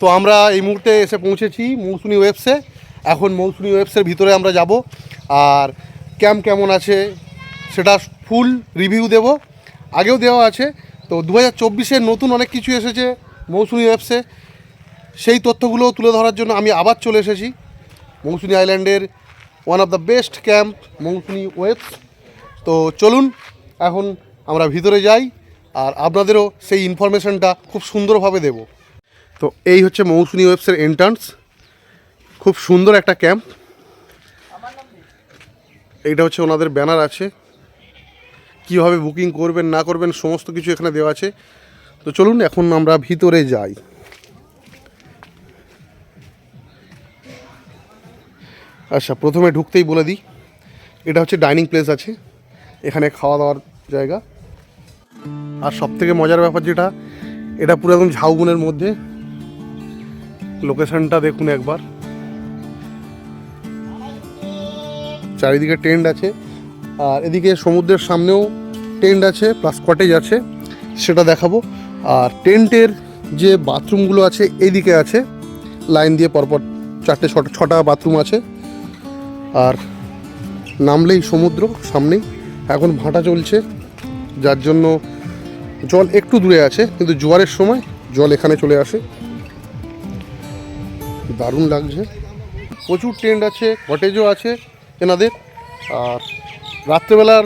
তো আমরা এই মুহূর্তে এসে পৌঁছেছি মৌসুমি ওয়েবসে। এখন মৌসুমি ওয়েবসের ভিতরে আমরা যাব। আর ক্যাম্প কেমন আছে সেটা ফুল রিভিউ দেব। আগেও দেওয়া আছে। তো দু হাজার নতুন অনেক কিছু এসেছে মৌসুমি ওয়েবসে। সেই তথ্যগুলো তুলে ধরার জন্য আমি আবার চলে এসেছি। মৌসুমি আইল্যান্ডের one of the best camp Mousumi waves. তো চলুন, এখন আমরা ভিতরে যাই। আর আপনাদেরও সেই ইনফরমেশনটা খুব সুন্দরভাবে দেব। তো এই হচ্ছে মৌসুমি ওয়েবসের এন্ট্রান্স খুব সুন্দর একটা ক্যাম্প এইটা হচ্ছে ওনাদের ব্যানার আছে। কীভাবে বুকিং করবেন, না করবেন, সমস্ত কিছু এখানে দেওয়া আছে। তো চলুন, এখন আমরা ভিতরে যাই। আচ্ছা প্রথমে ঢুকতেই বলে দিই। এটা হচ্ছে ডাইনিং প্লেস আছে। এখানে খাওয়া দাওয়ার জায়গা। আর সব থেকে মজার ব্যাপার যেটা, এটা পুরো একদম ঝাউগুনের মধ্যে। লোকেশনটা দেখুন একবার। চারিদিকে টেন্ট আছে, আর এদিকে সমুদ্রের সামনেও টেন্ট আছে, প্লাস কটেজ আছে, সেটা দেখাবো। আর টেন্টের যে বাথরুমগুলো আছে এইদিকে আছে, লাইন দিয়ে পরপর চারটে, ছটা ছটা বাথরুম আছে। আর নামলেই সমুদ্র সামনেই, এখন ভাটা চলছে, যার জন্য জল একটু দূরে আছে, কিন্তু জোয়ারের সময় জল এখানে চলে আসে। দারুণ লাগছে। প্রচুর টেন্ট আছে কটেজও আছে এনাদের। আর রাত্রেবেলার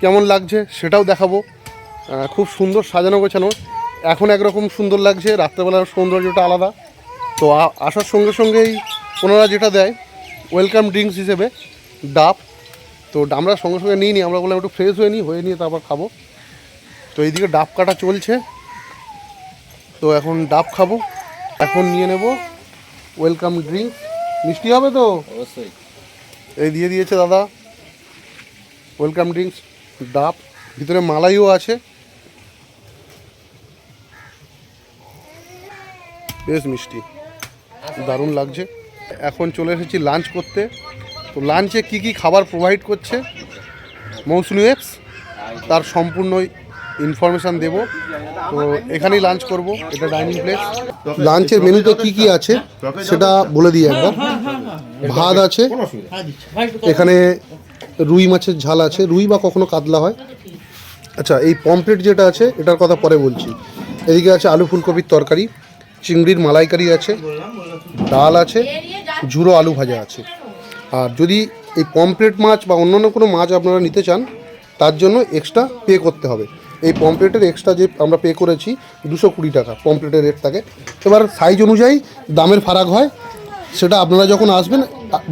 কেমন লাগছে সেটাও দেখাবো। খুব সুন্দর সাজানো গোছানো। এখন একরকম সুন্দর লাগছে, রাত্রেবেলার সৌন্দর্যটা আলাদা। তো আসার সঙ্গে সঙ্গেই ওনারা যেটা দেয় ওয়েলকাম ড্রিঙ্কস হিসেবে, ডাব। তো আমরা সঙ্গে সঙ্গে নিই নি আমরা বললাম একটু ফ্রেশ হয়ে নিই, হয়ে নিয়ে তারপর খাব। তো এইদিকে ডাব কাটা চলছে। তো এখন ডাব খাব। এখন নিয়ে নেব ওয়েলকাম ড্রিঙ্ক মিষ্টি হবে তো? অবশ্যই। এই দিয়ে দিয়েছে দাদা। ওয়েলকাম ড্রিঙ্কস ডাব ভিতরে মালাইও আছে। বেশ মিষ্টি। দারুণ লাগছে। এখন চলে এসেছি লাঞ্চ করতে। তো লাঞ্চে কি কি খাবার প্রোভাইড করছে? মৌসুমি এক্স তার সম্পূর্ণ ইনফরমেশান দেব। তো এখানেই লাঞ্চ করব, এটা ডাইনিং প্লেস লাঞ্চের মেনুতে কি কি আছে, সেটা বলে দিই একবার। ভাত আছে, এখানে রুই মাছের ঝাল আছে। রুই বা কখনো কাতলা হয়। আচ্ছা এই পমপ্লেট যেটা আছে, এটার কথা পরে বলছি। এদিকে আছে আলু ফুলকপির তরকারি, চিংড়ির মালাইকারি আছে, ডাল আছে, ঝুরো আলু ভাজা আছে। আর যদি এই পমপ্লেট মাছ বা অন্যান্য কোনো মাছ আপনারা নিতে চান, তার জন্য এক্সট্রা পে করতে হবে। এই পমপ্লেটের এক্সট্রা যে আমরা পে করেছি দুশো কুড়ি টাকা পমপ্লেটের রেট থাকে এবার সাইজ অনুযায়ী দামের ফারাক হয়, সেটা আপনারা যখন আসবেন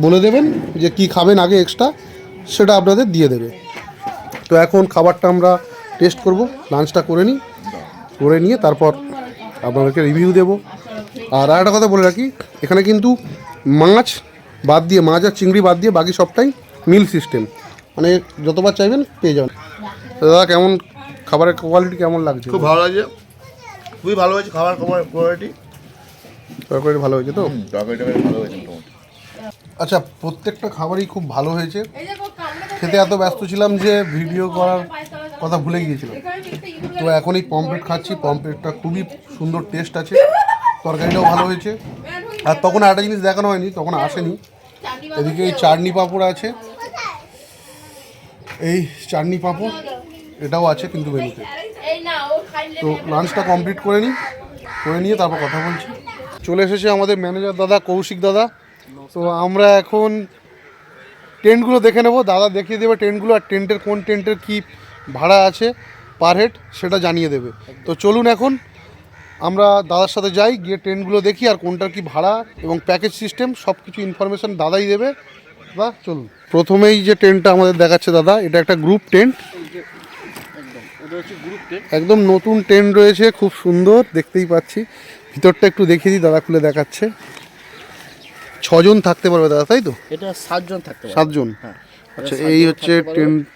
বলে দেবেন যে কি খাবেন আগে এক্সট্রা সেটা আপনাদের দিয়ে দেবে। তো এখন খাবারটা আমরা টেস্ট করব লাঞ্চটা করে নিই, করে নিয়ে তারপর আপনাদেরকে রিভিউ দেব। আর একটা কথা বলে রাখি, এখানে কিন্তু মাছ বাদ দিয়ে, মাছ আর চিংড়ি বাদ দিয়ে বাকি সবটাই মিল সিস্টেম মানে যতবার চাইবেন পেয়ে যাবেন। দাদা, কেমন খাবারের কোয়ালিটি কেমন লাগছে? খুব ভালো লাগছে। খুবই ভালো হয়েছে খাবার খাবার কোয়ালিটি তরকারি ভালো হয়েছে তো? তরকারিটা বেশ ভালো হয়েছে মোটামুটি। আচ্ছা প্রত্যেকটা খাবারই খুব ভালো হয়েছে। খেতে এত ব্যস্ত ছিলাম যে ভিডিও করার কথা ভুলে গিয়েছিলাম। তো এখন এই পমপ্লেট খাচ্ছি। পমপ্লেটটা খুবই সুন্দর টেস্ট আছে। তরকারিটাও ভালো হয়েছে। আর তখন একটা জিনিস দেখানো হয়নি তখন আসেনি। এদিকে এই চাটনি পাঁপড় আছে। এই চাটনি পাঁপড়। এটাও আছে কিন্তু মেনুতে তো। লাঞ্চটা কমপ্লিট করে নিই করে নিয়ে তারপর কথা বলছি। চলে এসেছে আমাদের ম্যানেজার দাদা, কৌশিক দাদা। তো আমরা এখন টেন্টগুলো দেখে নেব। দাদা দেখিয়ে দেবে টেন্টগুলো আর টেন্টের কোন টেন্টের কি ভাড়া আছে পার হেড সেটা জানিয়ে দেবে। তো চলুন এখন, আমরা দাদার সাথে যাই, গিয়ে টেন্টগুলো দেখি আর কোনটার কি ভাড়া এবং প্যাকেজ সিস্টেম সব কিছু ইনফরমেশন দাদাই দেবে। দাদা, চলুন। প্রথমেই যে টেন্টটা আমাদের দেখাচ্ছে দাদা, এটা একটা গ্রুপ টেন্ট একদম নতুন টেন্ট রয়েছে খুব সুন্দর দেখতেই পাচ্ছি। ভিতরটা একটু দেখিয়ে দিই দাদা খুলে দেখাচ্ছে। ছজন থাকতে পারবে দাদা তাই তো? এটা সাতজন থাকতে সাতজন? হ্যাঁ আচ্ছা এই হচ্ছে টেন্ট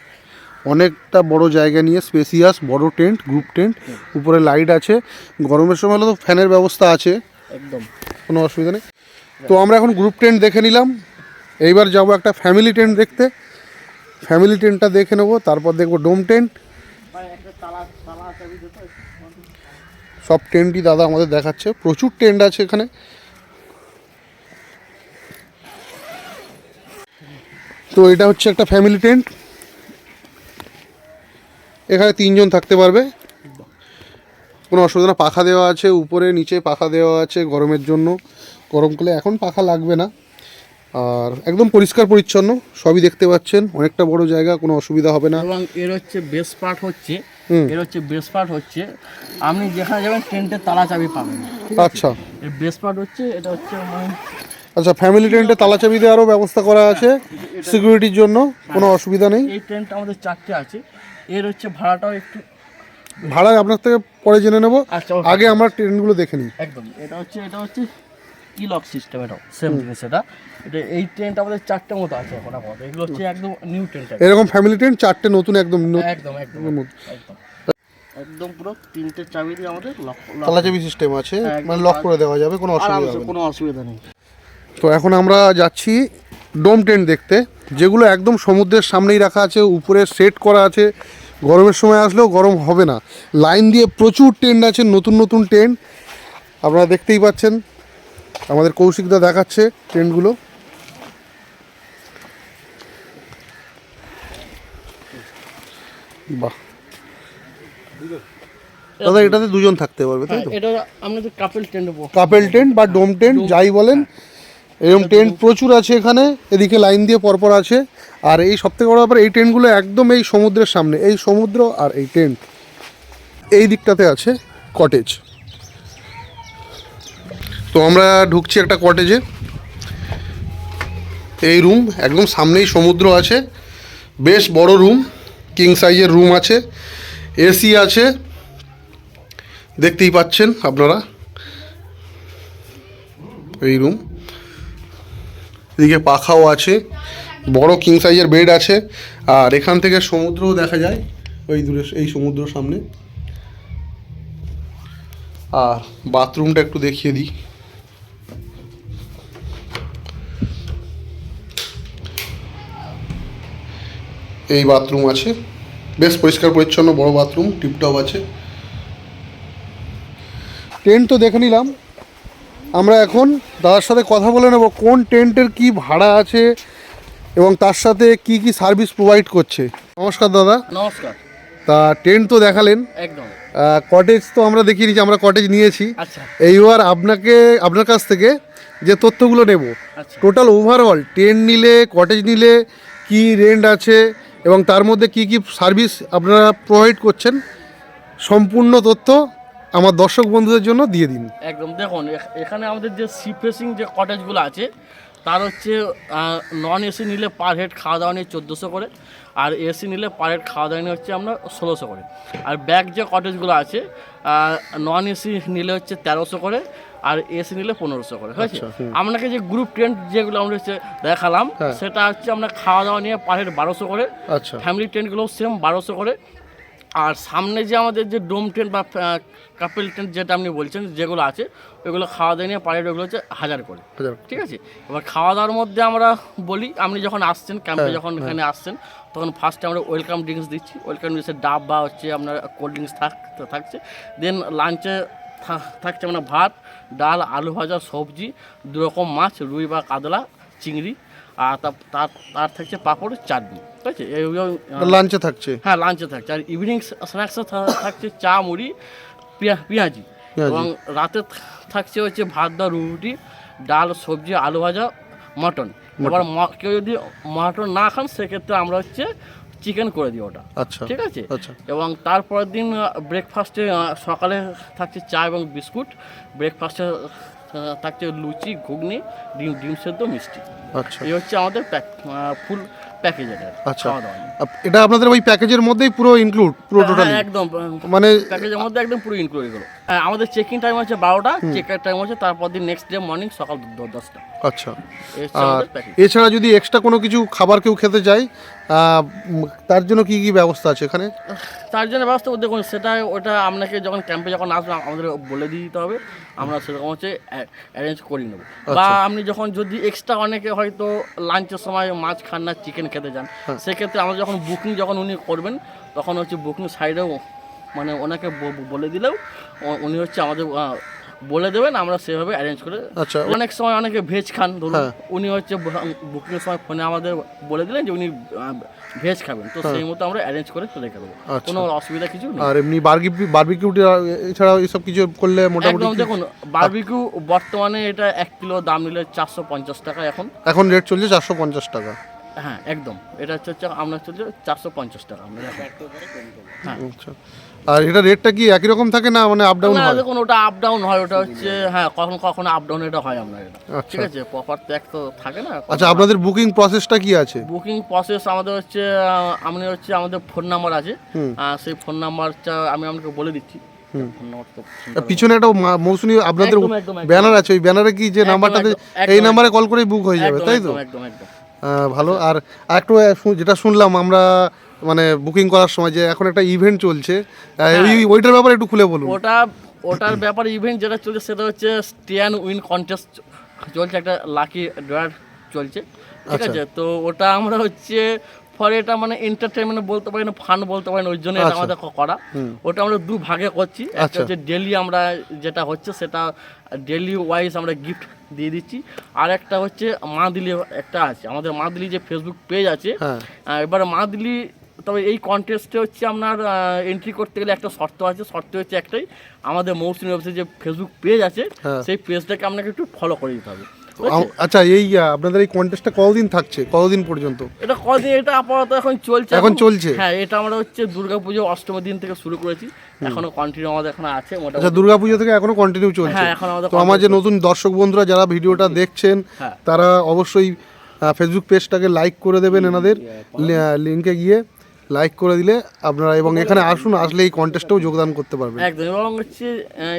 অনেকটা বড় জায়গা নিয়ে স্পেসিয়াস বড় টেন্ট গ্রুপ টেন্ট উপরে লাইট আছে। গরমের সময় হলে তো ফ্যানের ব্যবস্থা আছে। একদম। কোনো অসুবিধা নেই। তো আমরা এখন গ্রুপ টেন্ট দেখে নিলাম। এইবার যাব একটা ফ্যামিলি টেন্ট দেখতে। ফ্যামিলি টেন্টটা দেখে নেব তারপর দেখব ডোম টেন্ট সব টেন্টই দাদা আমাদের দেখাচ্ছে। প্রচুর টেন্ট আছে এখানে। তো এটা হচ্ছে একটা ফ্যামিলি টেন্ট এখানে তিনজন থাকতে পারবে। কোনো অসুবিধা না, পাখা দেওয়া আছে, উপরে, নিচে পাখা দেওয়া আছে গরমের জন্য। গরমকালে এখন পাখা লাগবে না। আর একদম পরিষ্কার পরিচ্ছন্ন, সবই দেখতে পাচ্ছেন। অনেকটা বড় জায়গা, কোনো অসুবিধা হবে না। এবং এর হচ্ছে বেস্ট পার্ট হচ্ছে। এর হচ্ছে বেস পার্ট হচ্ছে আপনি যেখানে যাবেন টেন্টের তালা চাবি পাবেন। আচ্ছা। এর বেস পার্ট হচ্ছে এটা হচ্ছে মানে আচ্ছা ফ্যামিলি টেন্টে তালা চাবি দেওয়ারও ব্যবস্থা করা আছে সিকিউরিটির জন্য? কোনো অসুবিধা নেই? এই টেন্ট আমাদের চারটে আছে। এর হচ্ছে ভাড়াটাও একটু ভাড়া আপনার থেকে পরে জেনে নেব। আচ্ছা আগে আমরা ট্রেনগুলো দেখে নিই। একদম। এটা হচ্ছে এটা হচ্ছে ই লক সিস্টেম এটাও সেম জিনিস এটা। এটা এই ট্রেনটা আমাদের চারটে মতো আছে এখন আপাতত এগুলো হচ্ছে একদম নিউ ট্রেনটা এরকম ফ্যামিলি ট্রেন চারটে নতুন একদম একদম একদম একদম। একদম পুরো তিনটে চাবি দিয়ে আমাদের লক তালা চাবি সিস্টেম আছে হ্যাঁ, মানে লক করে দেওয়া যাবে কোনো অসুবিধা হবে কোনো অসুবিধা নেই। তো এখন আমরা যাচ্ছি ডোম টেন্ট দেখতে যেগুলো একদম সমুদ্রের সামনেই রাখা আছে উপরে সেট করা আছে। গরমের সময় আসলেও গরম হবে না। লাইন দিয়ে প্রচুর টেন্ট আছে নতুন নতুন টেন্ট আপনারা দেখতেই পাচ্ছেন। আমাদের কৌশিকদা দেখাচ্ছে টেন্টগুলো বাহ। দাদা এটাতে দুজন থাকতে পারবে তাই তো? হ্যাঁ, এটা কাপেল টেন্ট কাপেল টেন্ট বা ডোম টেন্ট যাই বলেন। এরকম টেন্ট প্রচুর আছে এখানে এদিকে লাইন দিয়ে পরপর আছে। আর এই সবথেকে বড় ব্যাপার এই টেন্টগুলো একদম এই সমুদ্রের সামনে এই সমুদ্র আর এই টেন্ট এই দিকটাতে আছে কটেজ তো আমরা ঢুকছি একটা কটেজে এই রুম একদম সামনেই সমুদ্র আছে। বেশ বড় রুম কিং সাইজের রুম আছে। এসি আছে। দেখতেই পাচ্ছেন আপনারা। এই রুম এদিকে পাখাও আছে। বড় কিং সাইজের বেড আছে। আর এখান থেকে সমুদ্রও দেখা যায়। ওই দূরে, এই সমুদ্র সামনে। আর বাথরুমটা একটু দেখিয়ে দিই। এই বাথরুম আছে। বেশ পরিষ্কার পরিচ্ছন্ন বড় বাথরুম টিপটপ আছে। টেন্ট তো দেখে নিলাম। আমরা এখন দাদার সাথে কথা বলে নেব কোন টেন্টের কি ভাড়া আছে এবং তার সাথে কি কি সার্ভিস প্রোভাইড করছে। নমস্কার দাদা। নমস্কার। তা টেন্ট তো দেখালেন। একদম। কটেজ তো আমরা দেখিয়ে নিয়েছি আমরা কটেজ নিয়েছি। আচ্ছা। এইবার আপনাকে আপনার কাছ থেকে যে তথ্যগুলো নেব। আচ্ছা। টোটাল ওভারঅল টেন্ট নিলে কটেজ নিলে কি রেন্ট আছে এবং তার মধ্যে কি কি সার্ভিস আপনারা প্রোভাইড করছেন, সম্পূর্ণ তথ্য আমার দর্শক বন্ধুদের জন্য দিয়ে দিন। একদম, দেখুন, এখ- এখানে আমাদের যে সি ফেসিং যে কটেজগুলো আছে, তার হচ্ছে নন এসি নিলে পার হেড খাওয়া দাওয়া নিয়ে চোদ্দোশো করে, আর এসি নিলে পার হেড খাওয়া দাওয়া নিয়ে হচ্ছে আমরা ষোলোশো করে। আর ব্যাক যে কটেজগুলো আছে নন এসি নিলে হচ্ছে তেরোশো করে আর এসি নিলে পনেরোশো করে হয়েছে? আপনাকে যে গ্রুপ টেন্ট যেগুলো আমরা হচ্ছে দেখালাম হ্যাঁ। সেটা হচ্ছে আমরা খাওয়া দাওয়া নিয়ে পার হেড বারোশো করে আচ্ছা। ফ্যামিলি টেন্টগুলো সেম বারোশো করে। আর সামনে যে আমাদের যে ডোম টেন্ট বা কাপেল টেন্ট যেটা আপনি বলছেন যেগুলো আছে ওইগুলো খাওয়া দাওয়া নিয়ে পাড়ের ওগুলো হচ্ছে হাজার করে। ঠিক আছে? এবার খাওয়া দাওয়ার মধ্যে আমরা বলি আপনি যখন আসছেন ক্যাম্পে হ্যাঁ, যখন এখানে আসছেন তখন ফার্স্টে আমরা ওয়েলকাম ড্রিঙ্কস দিচ্ছি। ওয়েলকাম ড্রিঙ্কসের ডাব বা হচ্ছে আপনার কোল্ড ড্রিঙ্কস থাক থাকছে। দেন লাঞ্চে থাকছে মানে ভাত ডাল আলু ভাজা সবজি দু রকম মাছ রুই বা কাতলা চিংড়ি আর তার তার থাকছে পাঁপড় চাটনি। ঠিক আছে? লাঞ্চে থাকছে। হ্যাঁ লাঞ্চে থাকছে। আর ইভিনিং স্ন্যাক্সে থাকছে চা মুড়ি পেঁয়াজি। এবং রাতে থাকছে হচ্ছে ভাত দা রুটি ডাল সবজি আলু ভাজা মটন। এবার ম- কেউ যদি মটন না খান সেক্ষেত্রে আমরা হচ্ছে চিকেন করে দিই ওটা। আচ্ছা ঠিক আছে? আচ্ছা। এবং তারপরের দিন ব্রেকফাস্টে সকালে থাকছে চা এবং বিস্কুট। ব্রেকফাস্টে থাকছে লুচি ঘুগনি ডিম ডিম সেদ্ধ মিষ্টি। আচ্ছা। এই হচ্ছে আমাদের ফুল প্যাকেজ এটা আচ্ছা এটা আপনাদের ওই প্যাকেজের মধ্যেই পুরো ইনক্লুড পুরো হ্যাঁ, টোটালি একদম মানে প্যাকেজের মধ্যে একদম পুরো ইনক্লুড এগুলো হ্যাঁ, আমাদের চেকিং টাইম হচ্ছে বারোটা চেকার টাইম হচ্ছে তারপর দিন নেক্সট ডে মর্নিং সকাল দশটা। আচ্ছা। আর এছাড়া যদি এক্সট্রা কোনো কিছু খাবার কেউ খেতে চায় তার জন্য কি কি ব্যবস্থা আছে এখানে? তার জন্য ব্যবস্থা দেখুন সেটা ওটা আপনাকে যখন ক্যাম্পে যখন আসবেন আমাদের বলে দিয়ে দিতে হবে। আমরা সেরকম হচ্ছে অ্যারেঞ্জ করে নেব। বা আচ্ছা। আপনি যখন যদি এক্সট্রা অনেকে হয়তো লাঞ্চের সময় মাছ খান না চিকেন খেতে যান হ্যাঁ। সেক্ষেত্রে আমরা যখন বুকিং যখন উনি করবেন তখন হচ্ছে বুকিং সাইডেও মানে ওনাকে বলে দিলেও উনি হচ্ছে আমাদের বলে দেবেন আমরা সেভাবে অ্যারেঞ্জ করে আচ্ছা অনেক সময় অনেকে ভেজ খান ধরুন হ্যাঁ। উনি হচ্ছে বুকিংয়ের সময় ফোনে আমাদের বলে দিলেন যে উনি ভেজ খাবেন। তো সেই মতো আমরা অ্যারেঞ্জ করে রেখে দেবো হ্যাঁ। আচ্ছা। কোনো অসুবিধা কিছু নেই। আর এমনি বার্গি বার্বিকিউটি এছাড়াও এইসব কিছু করলে মোটামুটি একদম দেখুন বারবিকিউ বর্তমানে এটা এক কিলো দাম নিলে চারশো পঞ্চাশ টাকা এখন। এখন রেট চলছে চারশো পঞ্চাশ টাকা। হ্যাঁ একদম। এটা হচ্ছে আপনার চলছে চারশো পঞ্চাশ টাকা। আমরা হ্যাঁ আচ্ছা। আর এটা রেটটা কি একই রকম থাকে না মানে আপ ডাউন না হয়? দেখুন ওটা আপ ডাউন হয় ওটা হচ্ছে হ্যাঁ কখন কখনো আপ ডাউন এটা হয় আপনার এটা। আচ্ছা। ঠিক আছে প্রপার ট্যাগ তো থাকে না আচ্ছা আপনাদের বুকিং প্রসেসটা কি আছে? বুকিং প্রসেস আমাদের হচ্ছে আমি হচ্ছে আমাদের ফোন নাম্বার আছে। আহ, সেই ফোন নাম্বারটা আমি আপনাকে বলে দিচ্ছি। ফোন নাম্বারটা আর পিছনে একটা মা- মৌসুমী আপনাদের একদম, একদম, একদম। ব্যানার আছে ওই ব্যানারে কি যে একদম, নাম্বারটাতে একদম, একদম, এই নাম্বারে কল করেই বুক হয়ে যাবে তাই তো? একদম একদম একদম। আহ, ভালো আর একটু যেটা শুনলাম আমরা মানে বুকিং করার সময় যে এখন একটা ইভেন্ট চলছে ওই ওইটার ব্যাপারে একটু খুলে বলুন। ওটা ওটার ব্যাপারে ইভেন্ট যেটা চলছে সেটা হচ্ছে স্ট্যান্ড উইন কন্টেস্ট চলছে একটা লাকি ড্রয়ার চলছে ঠিক আচ্ছা। আছে? তো ওটা আমরা হচ্ছে ফলে এটা মানে এন্টারটেনমেন্ট বলতে পারি না ফান বলতে পারি না ওই জন্য এটা আচ্ছা। আমাদের করা। ওটা আমরা দু ভাগে করছি একটা আচ্ছা। হচ্ছে ডেলি আমরা যেটা হচ্ছে সেটা ডেলি ওয়াইজ আমরা গিফট দিয়ে দিচ্ছি আর একটা হচ্ছে মাদিলি একটা আছে। আমাদের মাদিলি যে ফেসবুক পেজ আছে হ্যাঁ। এবার মান্থলি তবে এই কন্টেস্টে হচ্ছে আপনার এন্ট্রি করতে গেলে একটা শর্ত আছে। শর্ত হচ্ছে একটাই আমাদের মৌসুমী অফিসে যে ফেসবুক পেজ আছে হ্যাঁ। সেই পেজটাকে আপনাকে একটু ফলো করে দিতে হবে। আচ্ছা এই আপনাদের এই কন্টেস্টটা কতদিন থাকছে? কতদিন পর্যন্ত? এটা কদিন এটা আপাতত এখন চলছে। এখন চলছে? হ্যাঁ এটা আমরা হচ্ছে দুর্গাপুজো অষ্টমীর দিন থেকে শুরু করেছি। এখনও কন্টিনিউ আমাদের এখন আছে আচ্ছা দুর্গাপুজো থেকে এখনও কন্টিনিউ চলছে? হ্যাঁ, এখন আমাদের তো আমার যে নতুন দর্শক বন্ধুরা যারা ভিডিওটা দেখছেন হ্যাঁ। তারা অবশ্যই ফেসবুক পেজটাকে লাইক করে দেবেন এনাদের লিঙ্কে গিয়ে। লাইক করে দিলে আপনারা এবং এখানে আসুন আসলে এই কন্টেস্টেও যোগদান করতে পারবেন। একদম এবং হচ্ছে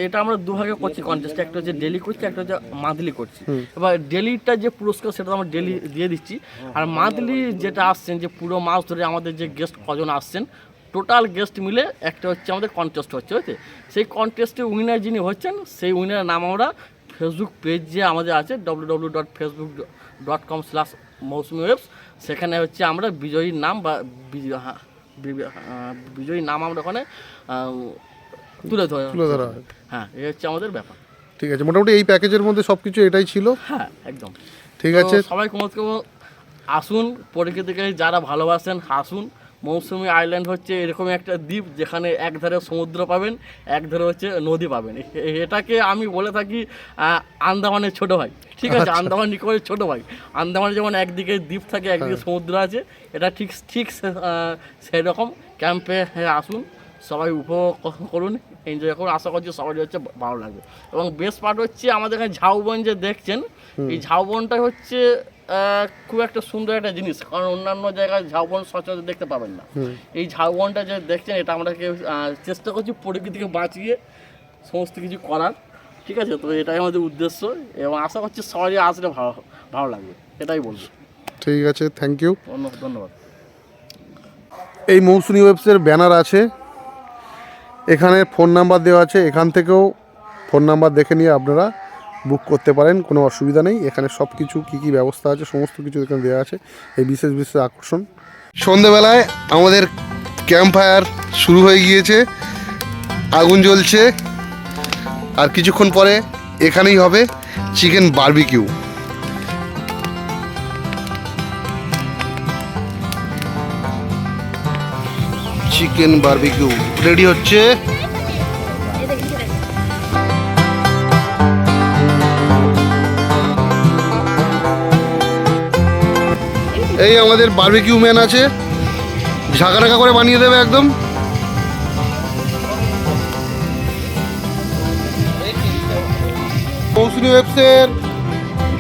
এটা আমরা দুভাগে করছি কন্টেস্ট একটা হচ্ছে ডেলি করছি একটা হচ্ছে মান্থলি করছি। এবার ডেলিটা যে পুরস্কার সেটা তো আমরা ডেলি দিয়ে দিচ্ছি। আর মান্থলি যেটা আসছেন যে পুরো মাস ধরে আমাদের যে গেস্ট কজন আসছেন টোটাল গেস্ট মিলে একটা হচ্ছে আমাদের কন্টেস্ট হচ্ছে হচ্ছে সেই কন্টেস্টে উইনার যিনি হচ্ছেন সেই উইনারের নাম আমরা ফেসবুক পেজ যে আমাদের আছে W W dot Facebook dot com slash Mousumi waves সেখানে হচ্ছে আমরা বিজয়ীর নাম বা বিজয়- হ্যাঁ, আহ, বিজয়ীর নাম আমরা ওখানে তুলে ধরে তুলে ধরা হয়। হ্যাঁ এই হচ্ছে আমাদের ব্যাপার। ঠিক আছে মোটামুটি এই প্যাকেজের মধ্যে সব কিছু এটাই ছিল? হ্যাঁ একদম। ঠিক আছে। সবাই কমস কম আসুন পরীক্ষা থেকে যারা ভালোবাসেন আসুন মৌসুমি আইল্যান্ড হচ্ছে এরকম একটা দ্বীপ যেখানে এক ধারে সমুদ্র পাবেন এক ধারে হচ্ছে নদী পাবেন। এটাকে আমি বলে থাকি আন্দামানের ছোট ভাই। ঠিক আচ্ছা। আছে আন্দামান নিকোবরের ছোট ভাই। আন্দামানে যেমন একদিকে দ্বীপ থাকে একদিকে হ্যাঁ। সমুদ্র আছে এটা ঠিক ঠিক সে- আহ, সেই রকম ক্যাম্পে আসুন সবাই উপভোগ করুন এনজয় করুন। আশা করছি সবাই হচ্ছে ভালো লাগবে। এবং বেস্ট পার্ট হচ্ছে আমাদের এখানে ঝাউবন যে দেখছেন এই ঝাউবনটা হচ্ছে খুব একটা সুন্দর একটা জিনিস কারণ অন্যান্য জায়গায় ঝাউবন সচরাচর দেখতে পাবেন না। এই ঝাউবনটা যে দেখছেন এটা আমাদেরকে চেষ্টা করছি প্রকৃতিকে বাঁচিয়ে সমস্ত কিছু করার ঠিক আছে? তো এটাই আমাদের উদ্দেশ্য এবং আশা করছি সবাই আসলে ভালো ভালো লাগবে এটাই বলব। ঠিক আছে থ্যাংক ইউ ধন্যবাদ এই মৌসুমি ওয়েবসের ব্যানার আছে এখানে ফোন নাম্বার দেওয়া আছে এখান থেকেও ফোন নাম্বার দেখে নিয়ে আপনারা বুক করতে পারেন, কোনো অসুবিধা নেই। এখানে সব কিছু কী কী ব্যবস্থা আছে, সমস্ত কিছু এখানে দেওয়া আছে। এই বিশেষ বিশেষ আকর্ষণ। সন্ধেবেলায় আমাদের ক্যাম্প ফায়ার শুরু হয়ে গিয়েছে। আগুন জ্বলছে। আর কিছুক্ষণ পরে এখানেই হবে chicken barbecue. Chicken barbecue ready হচ্ছে। এই আমাদের বার্বিকিউ ম্যান আছে। ঝাঁকা ঢাকা করে বানিয়ে দেবে একদম। মৌসুমী ওয়েবসের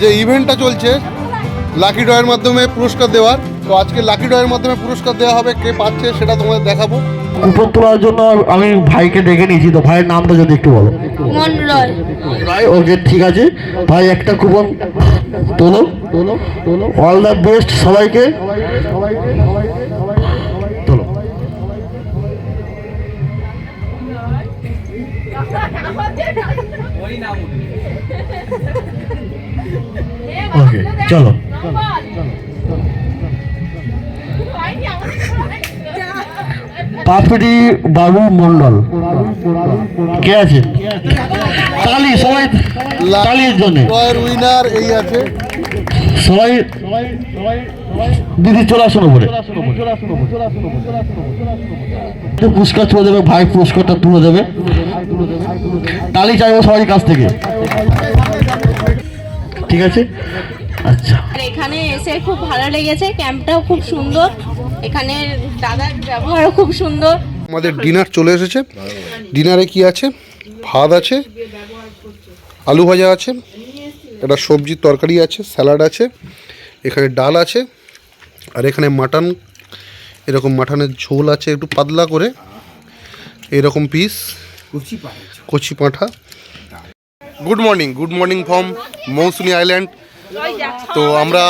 যে ইভেন্টটা চলছে লাকি ড্রয়ের মাধ্যমে পুরস্কার দেওয়ার। তো আজকে লাকি ড্রয়ের মাধ্যমে পুরস্কার দেওয়া হবে, কে পাচ্ছে সেটা তোমাদের দেখাবো। কুপন তোলার জন্য আমি ভাইকে ডেকে নিয়েছি তো ভাইয়ের নামটা যদি একটু বলো। রয় ভাই ওকে ঠিক আছে। ভাই একটা কুপন তোলো। অল দ্য বেস্ট সবাইকে। তোলো। ওকে চলো। পাপড়ি বাবু মন্ডল কে আছে? তালি সবাই তালির জন্য। উইনার এই আছে। সবাই দিদি চলে আসুন উপরে পুরস্কার তুলে দেবে ভাই পুরস্কারটা তুলে দেবে। তালি চাইব সবাই কাছ থেকে। ঠিক আছে? আচ্ছা। এখানে এসে খুব ভালো লেগেছে ক্যাম্পটাও খুব সুন্দর এখানে দাদার ব্যবহারও খুব সুন্দর। আমাদের ডিনার চলে এসেছে। ডিনারে কি আছে? ভাত আছে আলু ভাজা আছে একটা সবজির তরকারি আছে স্যালাড আছে এখানে ডাল আছে আর এখানে মাটন এরকম মাটনের ঝোল আছে একটু পাতলা করে এরকম পিস কচি পাঁঠা। Good morning good morning from Mousuni island তো আমরা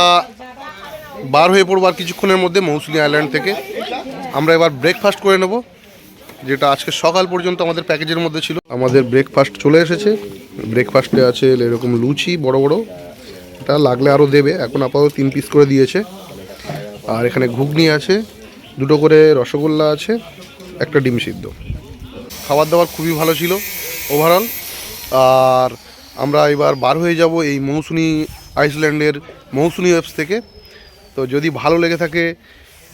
বার হয়ে পড়ব আর কিছুক্ষণের মধ্যে মৌসুমি আইল্যান্ড থেকে। আমরা এবার ব্রেকফাস্ট করে নেব, যেটা আজকে সকাল পর্যন্ত আমাদের প্যাকেজের মধ্যে ছিল। আমাদের ব্রেকফাস্ট চলে এসেছে। ব্রেকফাস্টে আছে এরকম লুচি, বড় বড়। এটা লাগলে আরও দেবে, এখন আপাতত তিন পিস করে দিয়েছে। আর এখানে ঘুগনি আছে, দুটো করে রসগোল্লা আছে, একটা ডিম সিদ্ধ। খাবার দাবার খুবই ভালো ছিল ওভারঅল আর আমরা এবার বার হয়ে যাব এই মৌসুনি আইসল্যান্ডের মৌসুমি ওয়েবস থেকে। তো যদি ভালো লেগে থাকে,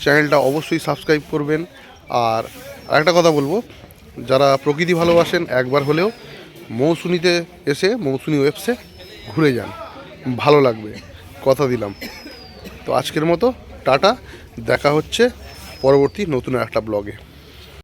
চ্যানেলটা অবশ্যই সাবস্ক্রাইব করবেন। আর আরেকটা কথা বলব, যারা প্রকৃতি ভালোবাসেন, একবার হলেও মৌসুনিতে এসে, মৌসুমি ওয়েবসে ঘুরে যান। ভালো লাগবে, কথা দিলাম। তো আজকের মতো, টাটা, দেখা হচ্ছে পরবর্তী নতুন একটা ব্লগে